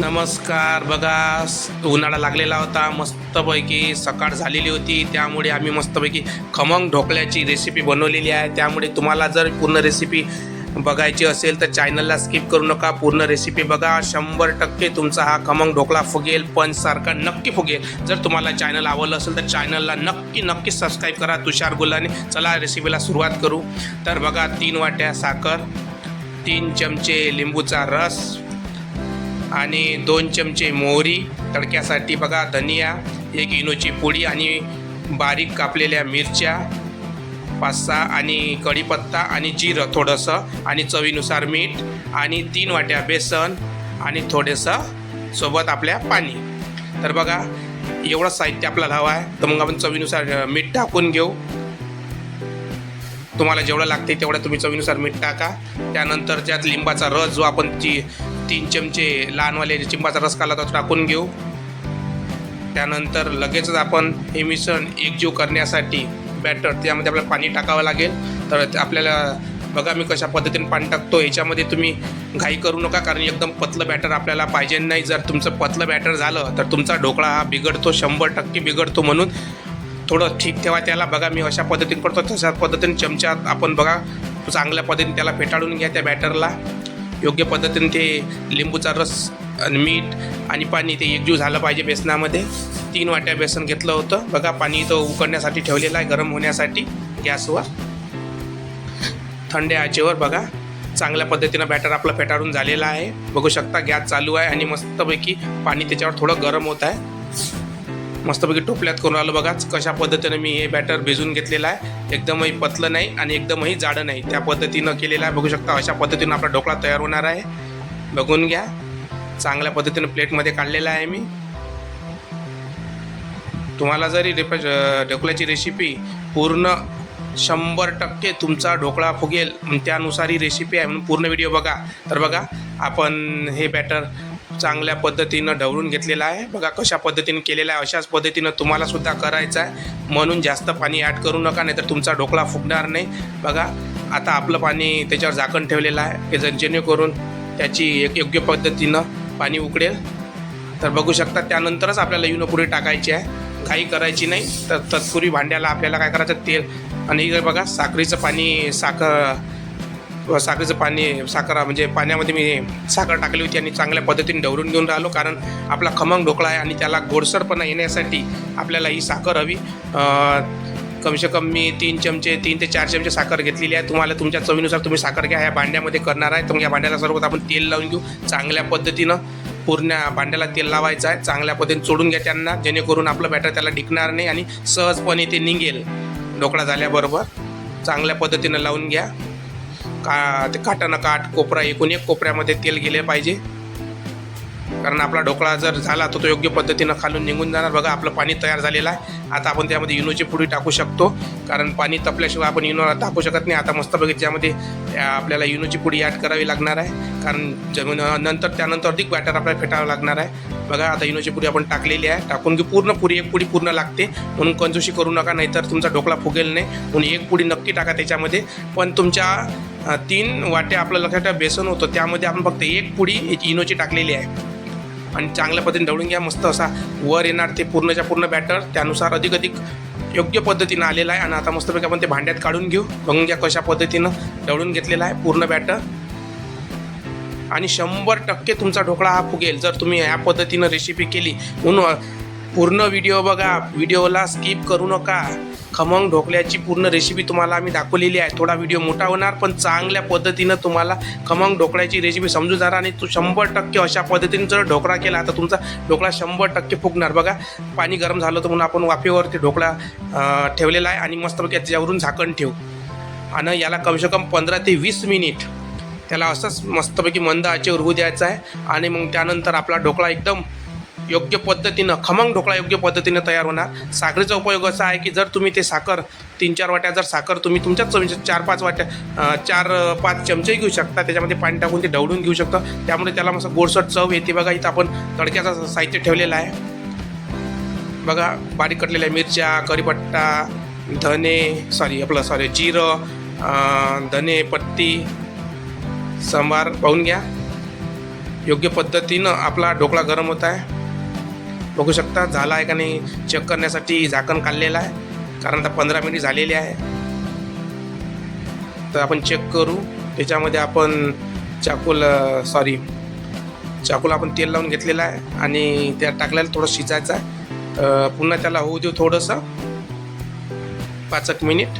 नमस्कार. बघा उन्हाळा लागलेला होता. मस्तपैकी सकाळ झालेली होती. त्यामुळे आम्ही मस्तपैकी खमंग ढोकळ्याची रेसिपी बनवलेली आहे. त्यामुळे तुम्हाला जर पूर्ण रेसिपी बघायची असेल तर चॅनलला स्किप करू नका. पूर्ण रेसिपी बघा. शंभर टक्के तुमचा हा खमंग ढोकळा फुगेल पंचसारखा नक्की फुगेल. जर तुम्हाला चॅनल आवडलं असेल तर चॅनलला नक्की नक्की सबस्क्राईब करा. तुषार गुल्लाने चला रेसिपीला सुरुवात करू. तर बघा तीन वाट्या साखर तीन चमचे लिंबूचा रस आणि दोन चमचे मोहरी तडक्यासाठी बघा धनिया एक इनोची पोळी आणि बारीक कापलेल्या मिरच्या पाच सहा आणि कढीपत्ता आणि जिरं थोडंसं आणि चवीनुसार मीठ आणि तीन वाट्या बेसन आणि थोडंसं सोबत आपल्या पाणी. तर बघा एवढं साहित्य आपल्याला हवं आहे. तर मग आपण चवीनुसार मीठ टाकून घेऊ. तुम्हाला जेवढं लागते तेवढं तुम्ही चवीनुसार मीठ टाका. त्यानंतर त्यात लिंबाचा रस जो आपण ती तीन चमचे लहानवाले चिंबाचा रस काला तो टाकून घेऊ. त्यानंतर लगेचच आपण हे मिश्रण एकजीव करण्यासाठी बॅटर त्यामध्ये आपल्याला पाणी टाकावं लागेल. तर आपल्याला बघा मी कशा पद्धतीने पाणी टाकतो याच्यामध्ये तुम्ही घाई करू नका कारण एकदम पतलं बॅटर आपल्याला पाहिजे नाही. जर तुमचं पतलं बॅटर झालं तर तुमचा ढोकळा हा बिघडतो शंभर टक्के बिघडतो म्हणून थोडं ठीक ठेवा त्याला. बघा मी अशा पद्धतीने करतो तशाच पद्धतीने चमच्यात आपण बघा चांगल्या पद्धतीने त्याला फेटाळून घ्या त्या बॅटरला योग्य पद्धतीने ते लिंबूचा रस आणि मीठ आणि पाणी ते एकजीव झालं पाहिजे बेसनामध्ये. तीन वाट्या बेसन घेतलं होतं. बघा पाणी तो उकडण्यासाठी ठेवलेलं आहे गरम होण्यासाठी. गॅसवर. थंड आचेवर बघा. चांगल्या पद्धतीनं बॅटर आपलं फेटाळून झालेला आहे. बघू शकता गॅस चालू आहे आणि मस्तपैकी पाणी त्याच्यावर थोडं गरम होत आहे. मस्तपैकी टोपल्यात करून आलो बघा कशा पद्धतीनं मी हे बॅटर भिजून घेतलेलं आहे. एकदमही पतलं नाही आणि एकदमही जाडं नाही. त्या पद्धतीनं केलेलं आहे. बघू शकता अशा पद्धतीनं आपला ढोकळा तयार होणार आहे. बघून घ्या. चांगल्या पद्धतीनं प्लेटमध्ये काढलेला आहे मी. तुम्हाला जरी रेप ढोकळ्याची रेसिपी पूर्ण शंभर टक्के तुमचा ढोकळा फुगेल त्यानुसार ही रेसिपी आहे म्हणून पूर्ण व्हिडिओ बघा. तर बघा आपण हे बॅटर चांगल्या पद्धतीनं ढवळून घेतलेलं आहे. बघा कशा पद्धतीने केलेलं आहे. अशाच पद्धतीनं तुम्हाला सुद्धा करायचं आहे. म्हणून जास्त पाणी ॲड करू नका नाही तर तुमचा ढोकळा फुगणार नाही. बघा आता आपलं पाणी त्याच्यावर झाकण ठेवलेलं आहे. की जर जेणेकरून त्याची एक योग्य पद्धतीनं पाणी उकडेल तर बघू शकता त्यानंतरच आपल्याला युनोपुरी टाकायची आहे. घाई करायची नाही. तर तत्पूर्वी भांड्याला आपल्याला काय करायचं? तेल. आणि बघा साखरेचं पाणी साखर साखरेचं पाणी साखर म्हणजे पाण्यामध्ये मी साखर टाकली होती आणि चांगल्या पद्धतीने ढवळून घेऊन राहिलो कारण आपला खमंग ढोकळा आहे आणि त्याला गोडसरपणा येण्यासाठी आपल्याला ही साखर हवी. कमसे कम मी तीन चमचे तीन ते चार चमचे साखर घेतलेली आहे. तुम्हाला तुमच्या चवीनुसार तुम्ही साखर घ्या. ह्या भांड्यामध्ये करणार आहे. तर या भांड्याला सर्वात आपण तेल लावून घेऊ. चांगल्या पद्धतीनं पूर्ण भांड्याला तेल लावायचं आहे. चांगल्या पद्धतीने चोडून घ्या त्यांना. जेणेकरून आपलं बॅटर त्याला टिकणार नाही आणि सहजपणे ते निघेल. ढोकळा झाल्याबरोबर चांगल्या पद्धतीनं लावून घ्या. का ते काटानं काट कोपरा एकूण एक कोपऱ्यामध्ये तेल गेले पाहिजे. कारण आपला ढोकळा जर झाला तर तो योग्य पद्धतीनं खालून निघून जाणार. बघा आपलं पाणी तयार झालेलं आहे. आता आपण त्यामध्ये इनोची पुडी टाकू शकतो. कारण पाणी तपल्याशिवाय आपण इनो टाकू शकत नाही. आता मस्तपैकी त्यामध्ये आपल्याला इनोची पुडी ॲड करावी लागणार आहे. कारण जमीन नंतर त्यानंतर अधिक बॅटर आपल्याला फेटावं लागणार आहे. बघा आता इनोची पुडी आपण टाकलेली आहे. टाकून की पूर्ण पुरी एक पुडी पूर्ण लागते. म्हणून कंजोशी करू नका नाहीतर तुमचा ढोकळा फुगेल नाही. म्हणून एक पुडी नक्की टाका त्याच्यामध्ये. पण तुमच्या तीन वाटे आपलं लक्षात बेसन होतं. त्यामध्ये आपण फक्त एक पुडी इनोची टाकलेली आहे. आणि चांगल्या पद्धतीने ढवळून घ्या. मस्त असा वर येणार ते पूर्णच्या पूर्ण बॅटर त्यानुसार अधिक अधिक योग्य पद्धतीनं आलेलं आहे. आणि आता मस्तपैकी आपण ते भांड्यात काढून घेऊ. बघून घ्या कशा पद्धतीनं ढवळून घेतलेलं आहे पूर्ण बॅटर आणि शंभर टक्के तुमचा ढोकळा हा फुगेल. जर तुम्ही ह्या पद्धतीनं रेसिपी केली म्हणून पूर्ण व्हिडिओ बघा. व्हिडिओला स्किप करू नका. खमंग ढोकल्याची पूर्ण रेसिपी तुम्हाला आम्ही दाखवलेली आहे. थोडा व्हिडिओ मोठा होणार पण चांगल्या पद्धतीनं तुम्हाला खमंग ढोकळ्याची रेसिपी समजून जाणार आणि तू शंभर टक्के अशा पद्धतीने जर ढोकळा केला तर तुमचा ढोकळा शंभर टक्के फुगणार. बघा पाणी गरम झालं तर म्हणून आपण वाफेवर ते ढोकळा ठेवलेला आहे आणि मस्तपैकी त्याच्यावरून झाकण ठेवू. आणि याला कमसे कम पंधरा ते वीस मिनिट त्याला असंच मस्तपैकी मंद आचेवर होऊ द्यायचं आहे. आणि मग त्यानंतर आपला ढोकळा एकदम योग्य पद्धतीनं खमंग ढोकळा योग्य पद्धतीनं तयार होणार. साखरेचा उपयोग असा आहे की जर तुम्ही ते साखर तीन चार वाट्या जर साखर तुम्ही तुमच्याच चवीचे चार पाच वाट्या चार पाच चमचे घेऊ शकता. त्याच्यामध्ये पाणी टाकून ते ढवळून घेऊ शकता. त्यामुळे त्याला मस्त गोडसट चव येते. बघा इथं आपण तडक्याचं साहित्य ठेवलेलं आहे. बघा बारीक कटलेल्या मिरच्या करीपट्टा धने सॉरी आपलं सॉरी जिरं धने पत्ती सांबार पाहून घ्या. योग्य पद्धतीनं आपला ढोकळा गरम होत आहे. बघू शकता झाला आहे का नाही चेक करण्यासाठी झाकण काढलेलं आहे. कारण आता पंधरा मिनिट झालेली आहे. तर आपण चेक करू. त्याच्यामध्ये आपण चाकूल सॉरी चाकूला आपण तेल लावून घेतलेलं आहे आणि त्यात टाकलेलं थोडं शिजायचं आहे. पुन्हा त्याला होऊ देऊ थोडंसं. पाच एक मिनिट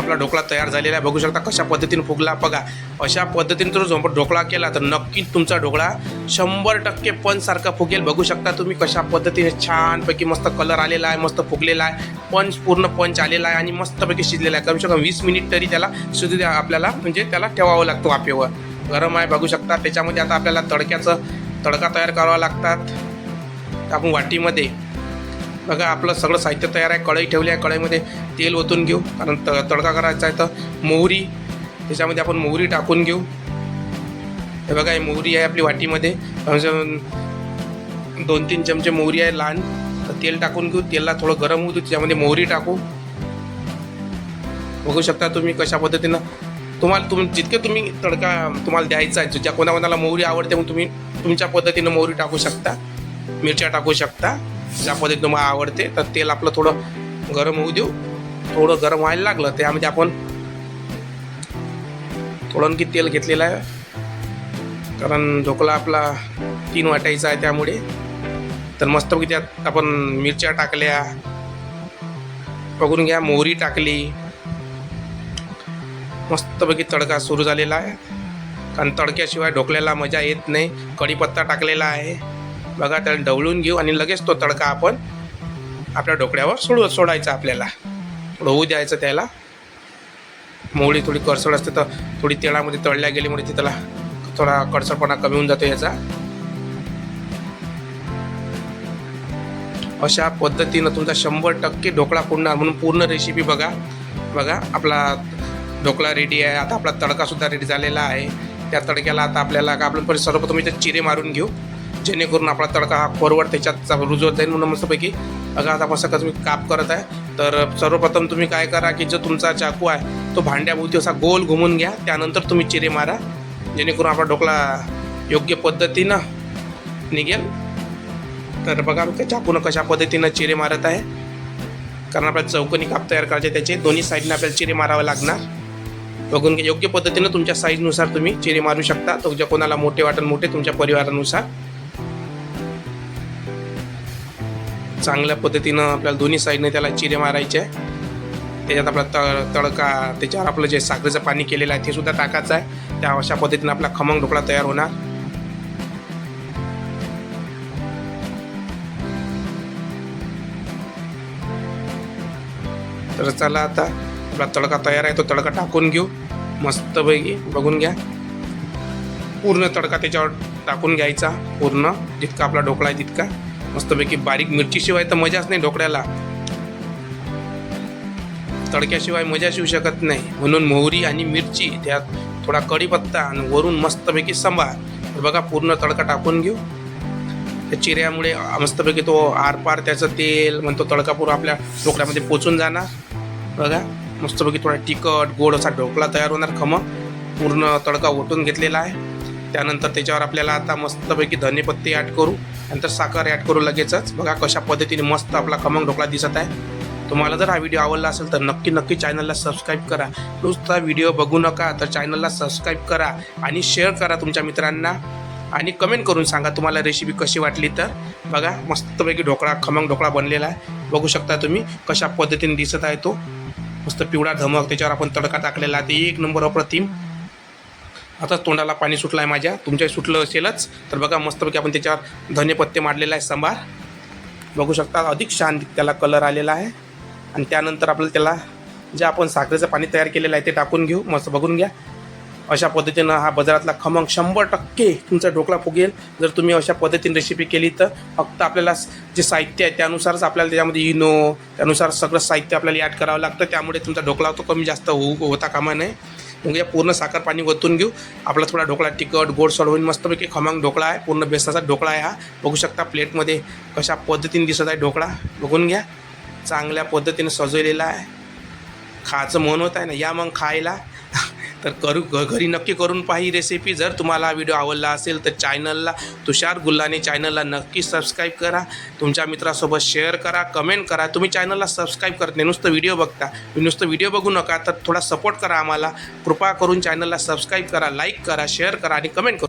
आपला ढोकळा तयार झालेला आहे. बघू शकता कशा पद्धतीने फुगला. बघा अशा पद्धतीने जर झोंब ढोकळा केला तर नक्कीच तुमचा ढोकळा शंभर टक्के पण सारखा फुगेल. बघू शकता तुम्ही कशा पद्धतीने छानपैकी मस्त कलर आलेला आहे मस्त फुगलेला आहे. पंच पूर्ण पंच आलेला आहे आणि मस्तपैकी शिजलेला आहे. कमी कमी वीस मिनिट तरी त्याला शिजू द्या आपल्याला म्हणजे त्याला ठेवावं लागतो वाफेवर. गरम आहे बघू शकता. त्याच्यामध्ये आता आपल्याला तडक्याचं तडका तयार करावा लागतात. आपण वाटीमध्ये. बघा आपलं सगळं साहित्य तयार आहे. कढई ठेवली आहे. कढईमध्ये तेल ओतून घेऊ. कारण त तडका करायचा आहे तर मोहरी त्याच्यामध्ये आपण मोहरी टाकून घेऊ. हे बघा हे मोहरी आहे आपली वाटीमध्ये. दोन तीन चमचे मोहरी आहे लहान. तर तेल टाकून घेऊ. तेलला थोडं गरम होऊ त्याच्यामध्ये मोहरी टाकू. बघू शकता तुम्ही कशा पद्धतीनं. तुम्हाला तुम जितके तुम्ही तडका तुम्हाला द्यायचा आहे ज्या कोणाकोणाला मोहरी आवडते मग तुम्ही तुमच्या पद्धतीनं मोहरी टाकू शकता. मिरच्या टाकू शकता. ज्या पद्धतीनं तुम्हाला आवडते तर तेल आपलं थोडं गरम होऊ देऊ. थोडं गरम व्हायला लागलं त्यामध्ये आपण थोडं आणखी तेल घेतलेलं आहे. कारण ढोकला आपला तीन वाटायचा आहे त्यामुळे. तर मस्तपैकी त्यात आपण मिरच्या टाकल्या बघून घ्या मोहरी टाकली. मस्तपैकी तडका सुरू झालेला आहे. कारण तडक्याशिवाय ढोकल्याला मजा येत नाही. कढीपत्ता टाकलेला आहे. बघा त्याला ढवळून घेऊ आणि लगेच तो तडका आपण आपल्या ढोकळ्यावर सोडू सोडायचा आपल्याला. थोडं होऊ द्यायचं त्याला. मोळी थोडी करसड असते तर थोडी तेलामध्ये तळल्या गेल्यामुळे ती त्याला थोडा कडसडपणा कमी होऊन जातो याचा. अशा पद्धतीनं तुमचा शंभर टक्के ढोकळा फुडणार म्हणून पूर्ण रेसिपी बघा. बघा आपला ढोकळा रेडी आहे. आता आपला तडकासुद्धा रेडी झालेला आहे. त्या तडक्याला आता आपल्याला का आपण सर्वप्रथम इथे चिरे मारून घेऊ. जेणेकरून आपला तडका हा फॉरवर्ड त्याच्यात रुजवत जाईल म्हणून मस्तपैकी. बघा आता मस्त कसं मी काप करत आहे. तर सर्वप्रथम तुम्ही काय करा की जो तुमचा चाकू आहे तो भांड्याभोवती असा गोल घुमून घ्या. त्यानंतर तुम्ही चिरे मारा. जेणेकरून आपला ढोकला योग्य पद्धतीनं निघेल. तर बघा मी चाकूनं कशा पद्धतीनं चिरे मारत आहे. कारण आपल्याला चौकनी काप तयार करायचे त्याचे. दोन्ही साईडने आपल्याला चिरे मारावे लागणार. बघून घ्या योग्य पद्धतीनं तुमच्या साईजनुसार तुम्ही चिरे मारू शकता. तुमच्या कोणाला मोठे वाटण मोठे तुमच्या परिवारानुसार. चांगल्या पद्धतीनं आपल्याला दोन्ही साईडने त्याला चिरे मारायचे. आहे त्याच्यात आपला तळ तडका त्याच्यावर आपलं जे साखरेचं पाणी केलेलं आहे ते सुद्धा टाकायचं आहे. त्या अशा पद्धतीनं आपला खमंग ढोकळा तयार होणार. तर चला आता आपला तडका तयार आहे. तो तडका टाकून घेऊ. मस्तपैकी बघून घ्या. पूर्ण तडका त्याच्यावर टाकून घ्यायचा. पूर्ण जितका आपला ढोकळा आहे तितका. मस्तपैकी बारीक मिरचीशिवाय तर मजाच नाही ढोकळ्याला. तडक्याशिवाय मजा येऊ शकत नाही. म्हणून मोहरी आणि मिरची त्यात थोडा कढीपत्ता आणि वरून मस्तपैकी सांबार. बघा पूर्ण तडका टाकून घेऊ. त्या चिऱ्यामुळे मस्तपैकी तो आरपार त्याचं तेल म्हणतो तडका पूर्ण आपल्या ढोकळ्यामध्ये पोचून जाणार. बघा मस्तपैकी थोडा तिखट गोड असा ढोकळा तयार होणार खमं. पूर्ण तडका ओटून घेतलेला आहे. त्यानंतर त्याच्यावर आपल्याला आता मस्तपैकी धनेपत्ती ॲड करू. नंतर साखर ॲड करू लगेचच. बघा कशा पद्धतीने मस्त आपला खमंग ढोकळा दिसत आहे. तुम्हाला जर हा व्हिडिओ आवडला असेल तर नक्की नक्की चॅनलला सबस्क्राईब करा. नुसता व्हिडिओ बघू नका तर चॅनलला सबस्क्राईब करा आणि शेअर करा तुमच्या मित्रांना. आणि कमेंट करून सांगा तुम्हाला रेसिपी कशी वाटली तर. बघा मस्तपैकी ढोकळा खमंग ढोकळा बनलेला आहे. बघू शकता तुम्ही कशा पद्धतीने दिसत आहे तो. मस्त पिवळा धमक त्याच्यावर आपण तडका टाकलेला आहे. ते एक नंबर अप्रतिम. आता तोंडाला पाणी सुटलं आहे माझ्या. तुमच्याही सुटलं असेलच. तर बघा मस्तपैकी आपण त्याच्यावर धनेपत्ते मारलेला आहे सांबार. बघू शकता अधिक छान त्याला कलर आलेला आहे. आणि त्यानंतर आपल्याला त्याला जे आपण साखरेचं पाणी तयार केलेलं आहे ते टाकून घेऊ. मस्त बघून घ्या. अशा पद्धतीनं हा बाजारातला खमंग शंभर टक्के तुमचा ढोकळा फुगेल. जर तुम्ही अशा पद्धतीने रेसिपी केली तर फक्त आपल्याला जे साहित्य आहे त्यानुसारच आपल्याला त्याच्यामध्ये इनो त्यानुसार सगळं साहित्य आपल्याला ॲड करावं लागतं. त्यामुळे तुमचा ढोकळा तो कमी जास्त होऊ होता कामा नये. मग या पूर्ण साखर पाणी ओतून घेऊ. आपला थोडा ढोकळा तिखट गोड सड होईल मस्तपैकी खमंग ढोकळा आहे. पूर्ण बेसनाचा ढोकळा आहे हा. बघू शकता प्लेटमध्ये कशा पद्धतीने दिसत आहे ढोकळा. बघून घ्या. चांगल्या पद्धतीने सजवलेला आहे. खायचं मन होत आहे ना या मग खायला. तर करू घ घरी नक्की करून पहा ही रेसिपी जर तुम्हाला हा व्हिडिओ आवडला असेल तर चॅनलला तुषार गुल्लाने चॅनलला नक्की सबस्क्राईब करा. तुमच्या मित्रासोबत शेअर करा कमेंट करा. तुम्ही चॅनलला सबस्क्राईब करत नाही नुसतं व्हिडिओ बघता. नुसतं व्हिडिओ बघू नका तर थोडा सपोर्ट करा आम्हाला. कृपा करून चॅनलला सबस्क्राईब करा लाईक करा शेअर करा आणि कमेंट करा.